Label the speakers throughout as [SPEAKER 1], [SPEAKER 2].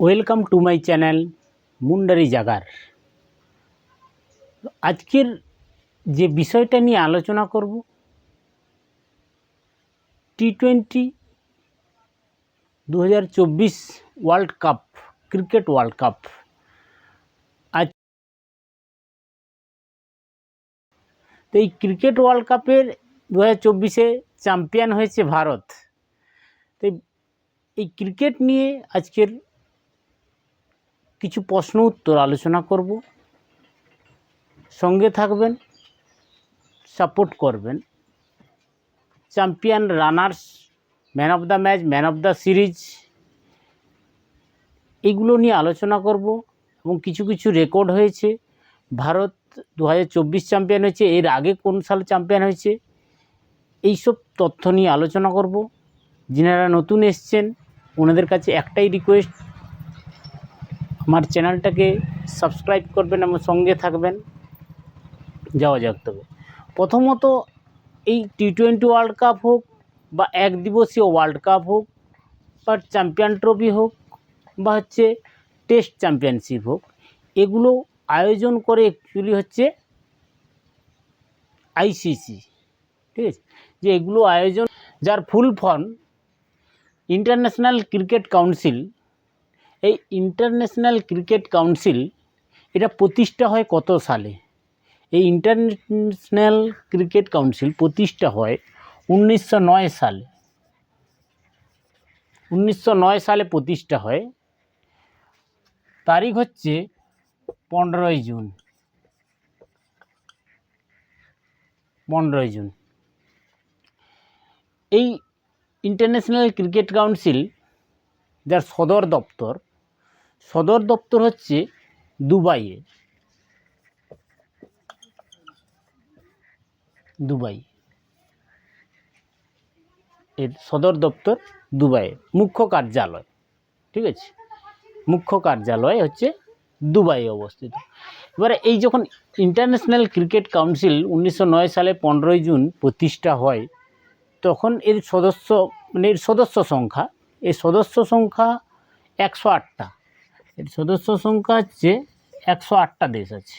[SPEAKER 1] Welcome to my channel Mundari Jagar. আজকের যে বিষয়টা নিয়ে আলোচনা করব টি টোয়েন্টি দু হাজার চব্বিশ world cup, cricket world cup. আজ তো এই ক্রিকেট ওয়ার্ল্ড কাপের দু হাজার চ্যাম্পিয়ন হয়েছে ভারত। তো এই ক্রিকেট নিয়ে আজকের কিছু প্রশ্ন উত্তর আলোচনা করব। সঙ্গে থাকবেন, সাপোর্ট করবেন। Champion runners, man of the match, man of the series, এগুলো নিয়ে আলোচনা করব এবং কিছু কিছু রেকর্ড হয়েছে। ভারত দু হাজার চব্বিশ চ্যাম্পিয়ন হয়েছে, এর আগে কোন সালে চ্যাম্পিয়ন হয়েছে, এইসব তথ্য নিয়ে আলোচনা করব। যিনারা নতুন এসছেন, ওনাদের কাছে একটাই রিকোয়েস্ট আমার চ্যানেলটাকে সাবস্ক্রাইব করবেন এবং সঙ্গে থাকবেন। যাওয়া যাক তবে। প্রথমত এই টি টোয়েন্টি ওয়ার্ল্ড কাপ হোক বা এক দিবসীয় ওয়ার্ল্ড কাপ হোক বা চ্যাম্পিয়ন ট্রফি হোক বা হচ্ছে টেস্ট চ্যাম্পিয়নশিপ হোক, এগুলো আয়োজন করে অ্যাকচুয়ালি হচ্ছে আইসিসি ঠিক আছে? যে এগুলো আয়োজন, যার full form international cricket council এই ইন্টারন্যাশনাল ক্রিকেট কাউন্সিল এটা প্রতিষ্ঠা হয় কত সালে? এই ইন্টারন্যাশনাল ক্রিকেট কাউন্সিল প্রতিষ্ঠা হয় উনিশশো নয় সালে। উনিশশো নয় সালে প্রতিষ্ঠা হয়। তারিখ হচ্ছে পনেরোই জুন। পনেরোই জুন। এই ইন্টারন্যাশনাল ক্রিকেট কাউন্সিল যার সদর দপ্তর সদর দপ্তর হচ্ছে দুবাইয়ে। দুবাই এর সদর দপ্তর দুবাইয়ে, মুখ্য কার্যালয়, ঠিক আছে? মুখ্য কার্যালয় হচ্ছে দুবাইয়ে অবস্থিত। এবারে এই যখন ইন্টারন্যাশনাল ক্রিকেট কাউন্সিল উনিশশো নয় সালে পনেরোই জুন প্রতিষ্ঠা হয়, তখন এর সদস্য মানে এর সদস্য সংখ্যা এই সদস্য সংখ্যা একশো আটটা। এর সদস্য সংখ্যা হচ্ছে একশো আটটা দেশ আছে।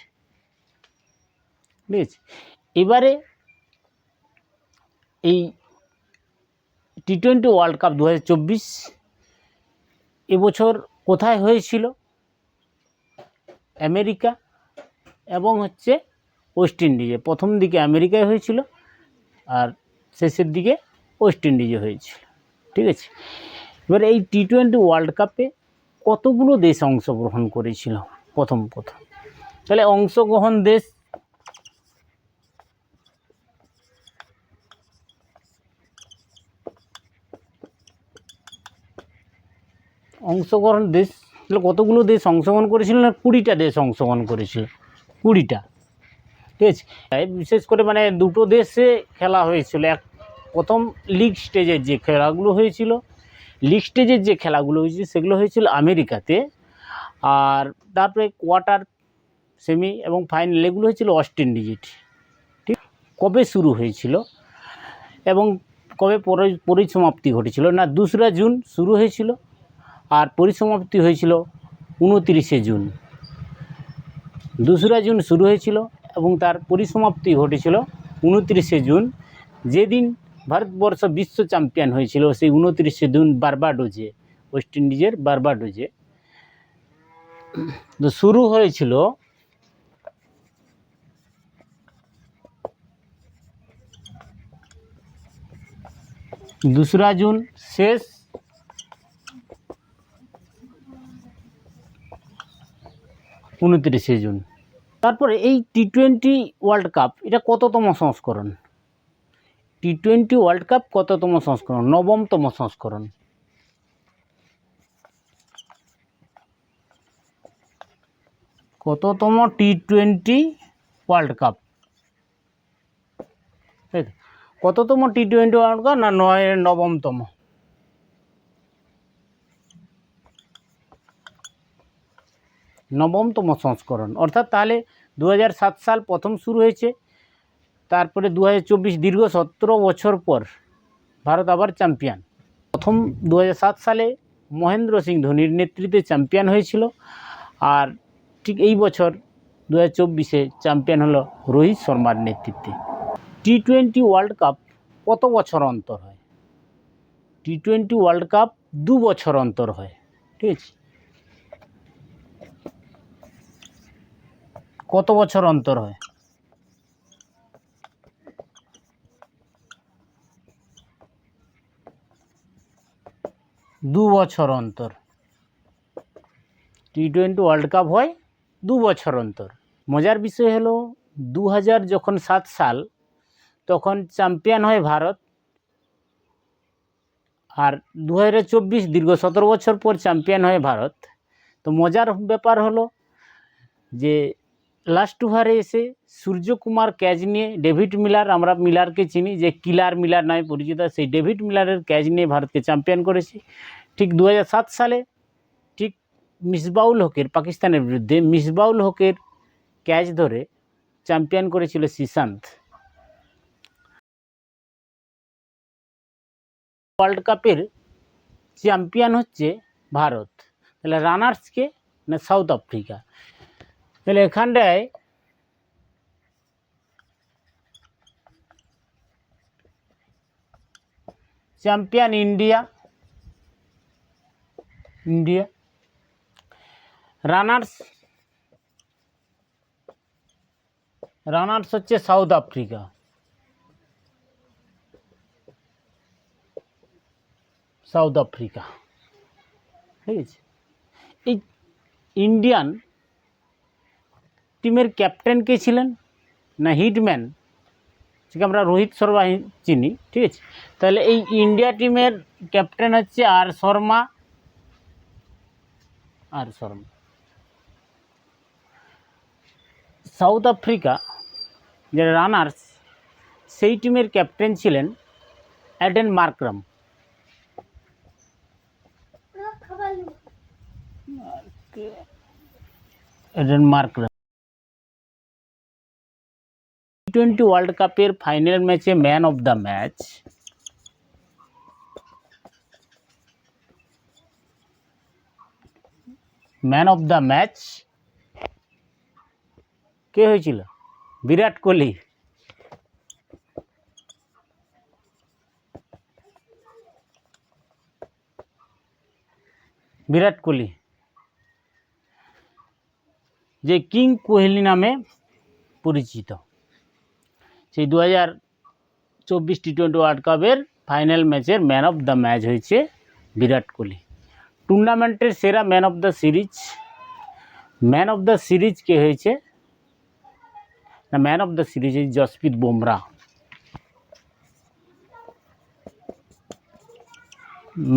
[SPEAKER 1] ঠিক আছে এবারে এই টি টোয়েন্টি ওয়ার্ল্ড কাপ দু হাজার চব্বিশ এবছর কোথায় হয়েছিল? আমেরিকা এবং হচ্ছে ওয়েস্ট ইন্ডিজে। প্রথম দিকে আমেরিকায় হয়েছিল আর শেষের দিকে ওয়েস্ট ইন্ডিজে হয়েছিল। ঠিক আছে? এবার এই টি টোয়েন্টি ওয়ার্ল্ড কাপে কতগুলো দেশ অংশগ্রহণ করেছিল? প্রথম প্রথম। তাহলে অংশগ্রহণ দেশ অংশগ্রহণ দেশ, তাহলে কতগুলো দেশ অংশগ্রহণ করেছিল না কুড়িটা দেশ অংশগ্রহণ করেছিল? কুড়িটা। ঠিক আছে? বিশেষ করে মানে দুটো দেশে খেলা হয়েছিল। এক, প্রথম লিগ স্টেজের যে খেলাগুলো হয়েছিল লিগ স্টেজের যে খেলাগুলো হয়েছে, সেগুলো হয়েছিল আমেরিকাতে। আর তারপরে কোয়ার্টার, সেমি এবং ফাইনাল, এগুলো হয়েছিল ওয়েস্ট ইন্ডিজে ঠিক? কবে শুরু হয়েছিল? এবং কবে পরি- পরিসমাপ্তি ঘটেছিল? না, দুসরা জুন শুরু হয়েছিল, আর পরিসমাপ্তি হয়েছিল উনতিরিশে জুন। দোসরা জুন শুরু হয়েছিল এবং তার পরিসমাপ্তি ঘটেছিল উনতিরিশে জুন। যেদিন ভারতবর্ষ বিশ্ব চ্যাম্পিয়ন হয়েছিল সেই উনতিরিশে জুন বারবাডোজে, ওয়েস্ট ইন্ডিজের বারবাডোজে। তো শুরু হয়েছিল দোসরা জুন শেষ উনত্রিশে জুন। তারপরে এই টি টোয়েন্টি ওয়ার্ল্ড কাপ, এটা কততম সংস্করণ? টি টোয়েন্টি ওয়ার্ল্ড কাপ কততম সংস্করণ? নবমতম সংস্করণ। কততম টি টোয়েন্টি ওয়ার্ল্ড কাপ। কততম টি টোয়েন্টি ওয়ার্ল্ড কাপ না নয়, নবমতম? নবমতম সংস্করণ। অর্থাৎ তাহলে দু হাজার সাত সাল প্রথম শুরু হয়েছে। তারপরে দু হাজার চব্বিশ দীর্ঘ সতেরো বছর পর ভারত আবার চ্যাম্পিয়ন। প্রথম দু হাজার সাত সালে মহেন্দ্র সিং ধোনির নেতৃত্বে চ্যাম্পিয়ন হয়েছিল আর ঠিক এই বছর দু হাজার চব্বিশে চ্যাম্পিয়ন হলো রোহিত শর্মার নেতৃত্বে। টি টোয়েন্টি ওয়ার্ল্ড কাপ কত বছর অন্তর হয়? টি টোয়েন্টি ওয়ার্ল্ড কাপ দু বছর অন্তর হয়, ঠিক আছে? কত বছর অন্তর হয়? দু বছর অন্তর। টি টোয়েন্টি ওয়ার্ল্ড কাপ হয় দু বছর অন্তর। মজার বিষয় হলো দু হাজার যখন সাত সাল, তখন চ্যাম্পিয়ন হয় ভারত। আর দু হাজার চব্বিশ দীর্ঘ সতেরো বছর পর চ্যাম্পিয়ন হয় ভারত। তো মজার ব্যাপার হলো যে লাস্ট ওভারে এসে সূর্যকুমার ক্যাচ নিয়ে ডেভিড মিলার, আমরা মিলারকে চিনি যে কিলার মিলার নামে পরিচিত, সেই ডেভিড মিলারের ক্যাচ নিয়ে ভারতকে চ্যাম্পিয়ন করেছে। ঠিক দু হাজার সাত সালে ঠিক মিসবাউল হকের, পাকিস্তানের বিরুদ্ধে মিসবাউল হকের ক্যাচ ধরে চ্যাম্পিয়ন করেছিল শ্রীশান্ত ওয়ার্ল্ড কাপের চ্যাম্পিয়ন হচ্ছে ভারত। তাহলে রানার্সকে না সাউথ আফ্রিকা? তাহলে এখানটায় champion India India, runners runners হচ্ছে সাউথ আফ্রিকা। সাউথ আফ্রিকা, ঠিক আছে? এই ইন্ডিয়ান টিমের ক্যাপ্টেন কে ছিলেন? না হিটম্যান? ঠিক আমরা রোহিত শর্মা চিনি ঠিক আছে? তাহলে এই ইন্ডিয়া টিমের ক্যাপ্টেন হচ্ছে R Sharma. R Sharma. South Africa যে রানার্স সেই টিমের ক্যাপ্টেন ছিলেন Aiden Markram. Aiden Markram. Twenty world কাপের ফাইনাল ম্যাচে man of the match man of the match কে হয়েছিল? বিরাট কোহলি। বিরাট কোহলি। যে কিং কোহলি নামে পরিচিত। সেই দু হাজার চব্বিশ টি টোয়েন্টি ওয়ার্ল্ড কাপের ফাইনাল ম্যাচের ম্যান অফ দ্য ম্যাচ হয়েছে বিরাট কোহলি। টুর্নামেন্টের সেরা man of the series man of the series কে হয়েছে? না ম্যান অফ দ্য সিরিজ হয়েছে Jasprit Bumrah.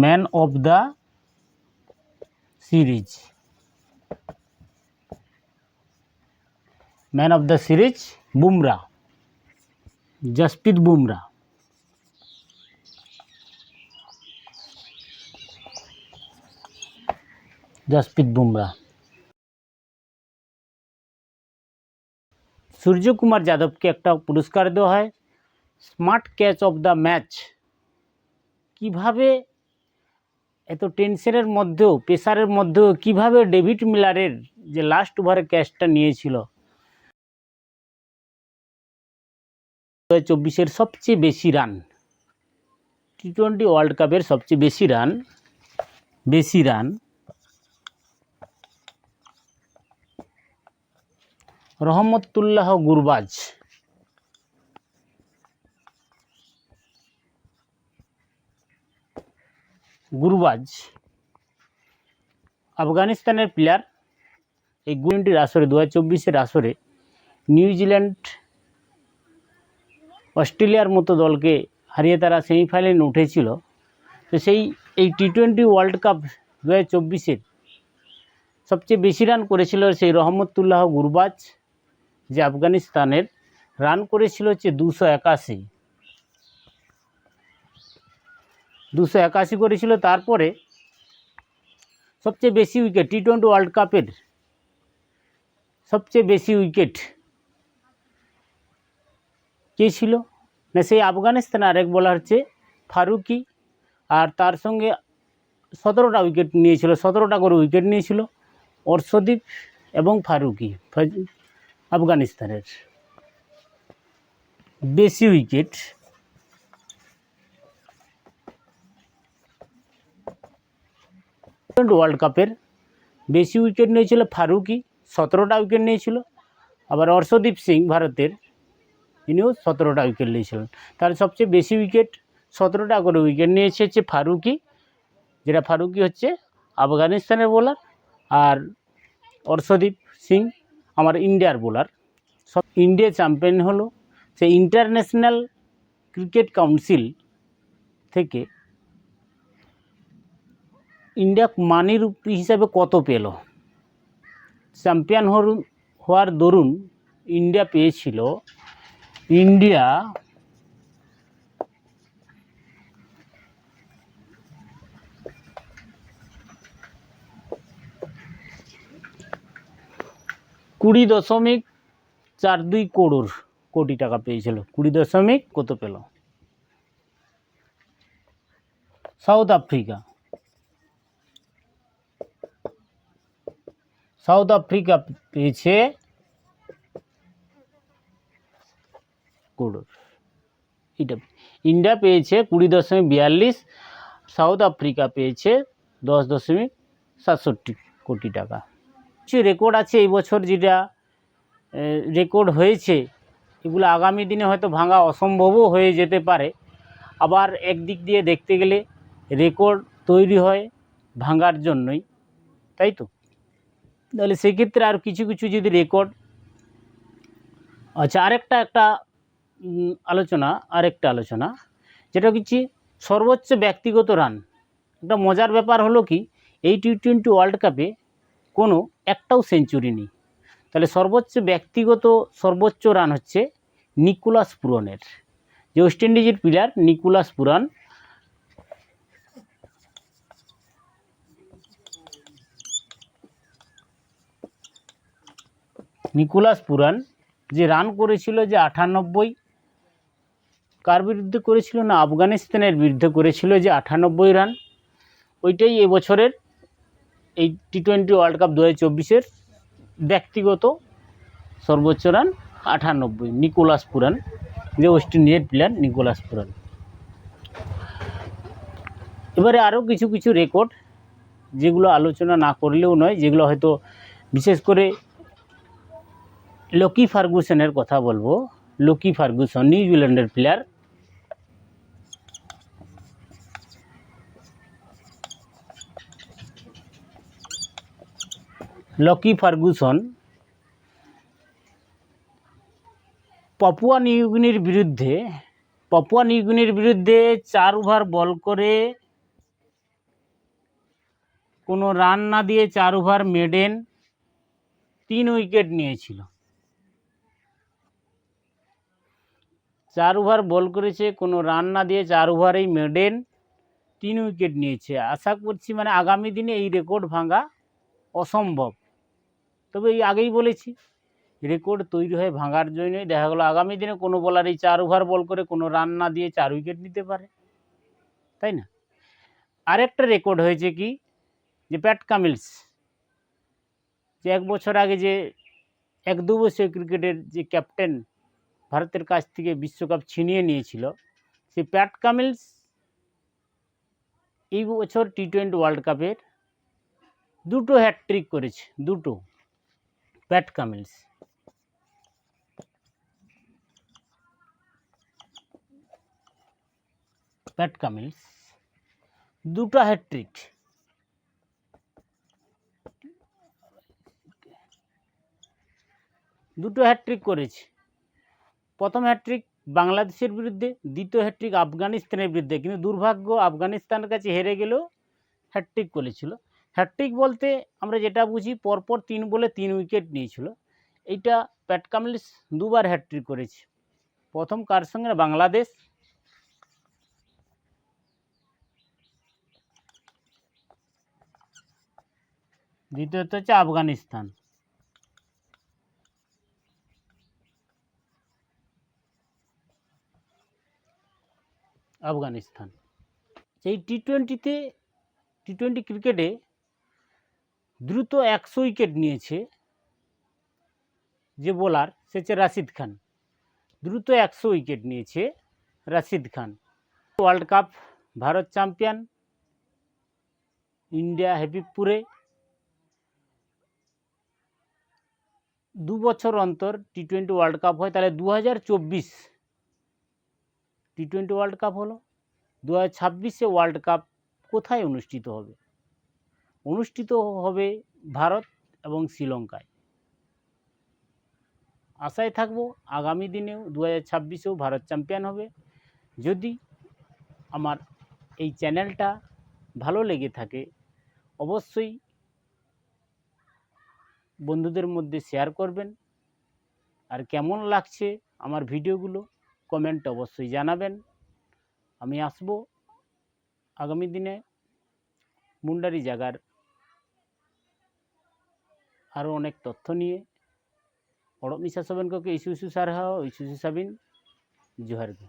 [SPEAKER 1] Man of the series man of the series Bumrah. Jasprit Bumrah. Jasprit Bumrah. Suryakumar যাদবকে একটা পুরস্কার দেওয়া হয়। Smart catch of the match. কীভাবে এত টেনশনের মধ্যেও, প্রেসারের মধ্যেও, কীভাবে ডেভিড মিলারের যে লাস্ট ওভারে ক্যাচটা নিয়েছিল চব্বিশের সবচেয়ে বেশি রান। টি টোয়েন্টি ওয়ার্ল্ড কাপের সবচেয়ে বেশি রান বেশি রান। রহমতুল্লাহ গুরবাজ। গুরবাজ। আফগানিস্তানের প্লেয়ার এই টোয়েন্টির আসরে দু হাজার চব্বিশের আসরে নিউজিল্যান্ড অস্ট্রেলিয়ার মতো দলকে হারিয়ে তারা সেমিফাইনালে উঠেছিল। তো সেই, এই টি টোয়েন্টি ওয়ার্ল্ড কাপ দু হাজার সবচেয়ে বেশি রান করেছিল সেই রহমতুল্লাহ গুরবাজ, যে আফগানিস্তানের রান করেছিল হচ্ছে দুশো একাশি। দুশো একাশি করেছিল, তারপরে সবচেয়ে বেশি উইকেট টি টোয়েন্টি ওয়ার্ল্ড কাপের সবচেয়ে বেশি উইকেট কে ছিল? না, সেই আফগানিস্তান আরেক বলার হচ্ছে ফারুকি। আর তার সঙ্গে সতেরোটা উইকেট নিয়েছিল, সতেরোটা করে উইকেট নিয়েছিল অর্শদীপ এবং ফারুকি আফগানিস্তানের। বেশি উইকেট ওয়ার্ল্ড কাপের বেশি উইকেট নিয়েছিল ফারুকি, সতেরোটা উইকেট নিয়েছিল। আবার অর্শদীপ সিং, ভারতের তিনিও সতেরোটা উইকেট নিয়েছিলেন। তার সবচেয়ে বেশি উইকেট সতেরোটা করে উইকেট নিয়েছে হচ্ছে ফারুকি, যেটা ফারুকি হচ্ছে আফগানিস্তানের বোলার আর অর্শদীপ সিং আমার ইন্ডিয়ার বোলার সব ইন্ডিয়া চ্যাম্পিয়ন হলো। সে ইন্টারন্যাশনাল ক্রিকেট কাউন্সিল থেকে ইন্ডিয়া মানির হিসাবে কত পেল? চ্যাম্পিয়ন হওয়ার দরুন ইন্ডিয়া পেয়েছিল ইন্ডিয়া কুড়ি দশমিক চার দুই করোড় কোটি টাকা পেয়েছিল। কুড়ি দশমিক কত পেল? South Africa. সাউথ আফ্রিকা পেয়েছে করোড় এটা ইন্ডিয়া পেয়েছে কুড়ি দশমিক বিয়াল্লিশ, সাউথ আফ্রিকা পেয়েছে দশ দশমিক সাতষট্টি কোটি টাকা। কিছু রেকর্ড আছে এই বছর যেটা রেকর্ড হয়েছে। এগুলো আগামী দিনে হয়তো ভাঙা অসম্ভবও হয়ে যেতে পারে। আবার একদিক দিয়ে দেখতে গেলে রেকর্ড তৈরি হয় ভাঙার জন্যই। তাই তো? তাহলে সেক্ষেত্রে আর কিছু কিছু যদি রেকর্ড আচ্ছা আরেকটা একটা আলোচনা, আরেকটা আলোচনা, যেটা হচ্ছে সর্বোচ্চ ব্যক্তিগত রান। একটা মজার ব্যাপার হলো কি, এই টি টোয়েন্টি ওয়ার্ল্ড কাপে কোনো একটাও সেঞ্চুরি নেই। তাহলে সর্বোচ্চ ব্যক্তিগত সর্বোচ্চ রান হচ্ছে নিকোলাস পুরনের, যে ওয়েস্ট ইন্ডিজের player Nicholas Pooran. Nicholas Pooran যে রান করেছিল যে আটানব্বই কার বিরুদ্ধে করেছিল না আফগানিস্তানের বিরুদ্ধে করেছিল যে আটানব্বই রান? ওইটাই এবছরের এই টি টোয়েন্টি ওয়ার্ল্ড কাপ দু হাজার ব্যক্তিগত সর্বোচ্চ রান আটানব্বই, নিকোলাস পুরান, যে ওয়েস্ট ইন্ডিয়ার প্লেয়ার নিকোলাস পুরান। এবারে আরও কিছু কিছু রেকর্ড যেগুলো আলোচনা না করলেও নয়, যেগুলো হয়তো বিশেষ করে লকি ফার্গুসনের কথা বলব। লকি ফার্গুসন, নিউজিল্যান্ডের প্লেয়ার লকি ফার্গুসন পাপুয়া নিউগিনির বিরুদ্ধে, পাপুয়া নিউগিনির বিরুদ্ধে চার ওভার বল করে কোনো রান না দিয়ে চার ওভার মেডেন তিন উইকেট নিয়েছিল। চার ওভার বল করেছে, কোনো রান না দিয়ে চার ওভারেই মেডেন তিন উইকেট নিয়েছে। আশা করছি মানে আগামী দিনে এই রেকর্ড ভাঙা অসম্ভব। তবে এই আগেই বলেছি রেকর্ড তৈরি হয় ভাঙার জন্যই দেখা গেলো আগামী দিনে কোনো বলার এই চার ওভার বল করে কোনো রান না দিয়ে চার উইকেট নিতে পারে, তাই না? আরেকটা রেকর্ড হয়েছে কি, যে প্যাট কামিলস, যে এক বছর আগে যে এক দু বছর ক্রিকেটের যে ক্যাপ্টেন ভারতের কাছ থেকে বিশ্বকাপ ছিনিয়ে নিয়েছিল, সেই প্যাট কামিলস এই বছর টি টোয়েন্টি ওয়ার্ল্ড কাপের দুটো হ্যাট্রিক করেছে, দুটো। প্যাট কামিলস। প্যাট কামিলস। দুটো হ্যাট্রিক দুটো হ্যাট্রিক করেছে। প্রথম হ্যাট্রিক বাংলাদেশের বিরুদ্ধে, দ্বিতীয় হ্যাট্রিক আফগানিস্তানের বিরুদ্ধে। কিন্তু দুর্ভাগ্য, আফগানিস্তানের কাছে হেরে গেলেও হ্যাট্রিক করেছিল। হ্যাট্রিক বলতে আমরা যেটা বুঝি, পরপর তিন বলে তিন উইকেট নিয়েছিল। এইটা প্যাট কামিলস দুবার হ্যাট্রিক করেছে। প্রথম কার সঙ্গে? বাংলাদেশ। দ্বিতীয়ত হচ্ছে আফগানিস্তান। আফগানিস্তান। সেই টি টোয়েন্টিতে টি টোয়েন্টি ক্রিকেটে দ্রুত একশো উইকেট নিয়েছে যে বোলার সে হচ্ছে রাশিদ খান। দ্রুত একশো উইকেট নিয়েছে Rashid Khan. World cup, Bharat champion, India হ্যাপিপুরে দু বছর অন্তর টি টোয়েন্টি ওয়ার্ল্ড কাপ হয়। তাহলে দু হাজার চব্বিশ টি টোয়েন্টি ওয়ার্ল্ড কাপ হলো। দু হাজার ছাব্বিশে ওয়ার্ল্ড কাপ কোথায় অনুষ্ঠিত হবে? অনুষ্ঠিত হবে ভারত এবং শ্রীলঙ্কায়। আশায় থাকব আগামী দিনেও দু হাজার ছাব্বিশেও ভারত চ্যাম্পিয়ন হবে। যদি আমার এই চ্যানেলটা ভালো লেগে থাকে, অবশ্যই বন্ধুদের মধ্যে শেয়ার করবেন। আর কেমন লাগছে আমার ভিডিওগুলো, কমেন্ট অবশ্যই জানাবেন। আমি আসব আগামী দিনে মুন্ডারি জায়গার আরও অনেক তথ্য নিয়ে। অড়মিশা সবেনকে ইস্যু ইস্যু সার হাও ইস্যু ইস্যু সাবিন জোহার গে